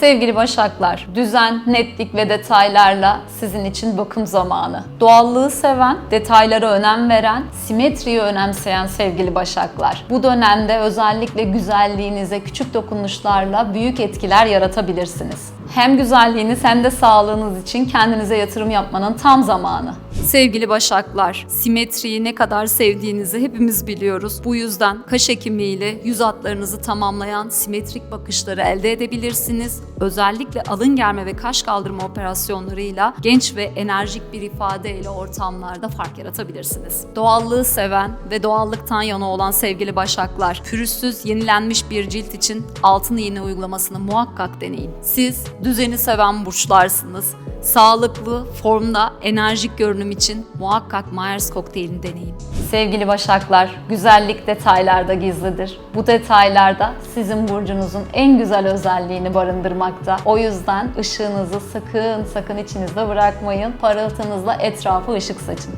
Sevgili Başaklar, düzen, netlik ve detaylarla sizin için bakım zamanı. Doğallığı seven, detaylara önem veren, simetriyi önemseyen sevgili Başaklar. Bu dönemde özellikle güzelliğinize küçük dokunuşlarla büyük etkiler yaratabilirsiniz. Hem güzelliğiniz hem de sağlığınız için kendinize yatırım yapmanın tam zamanı. Sevgili Başaklar, simetriyi ne kadar sevdiğinizi hepimiz biliyoruz. Bu yüzden kaş ekimiyle yüz hatlarınızı tamamlayan simetrik bakışları elde edebilirsiniz. Özellikle alın germe ve kaş kaldırma operasyonlarıyla genç ve enerjik bir ifadeyle ortamlarda fark yaratabilirsiniz. Doğallığı seven ve doğallıktan yana olan sevgili Başaklar, pürüzsüz yenilenmiş bir cilt için altın iğne uygulamasını muhakkak deneyin. Siz düzeni seven burçlarsınız. Sağlıklı, formda, enerjik görünüm için muhakkak Myers kokteylini deneyin. Sevgili Başaklar, güzellik detaylarda gizlidir. Bu detaylarda sizin burcunuzun en güzel özelliğini barındırmakta. O yüzden ışığınızı sakın sakın içinizde bırakmayın. Parıltınızla etrafı ışık saçın.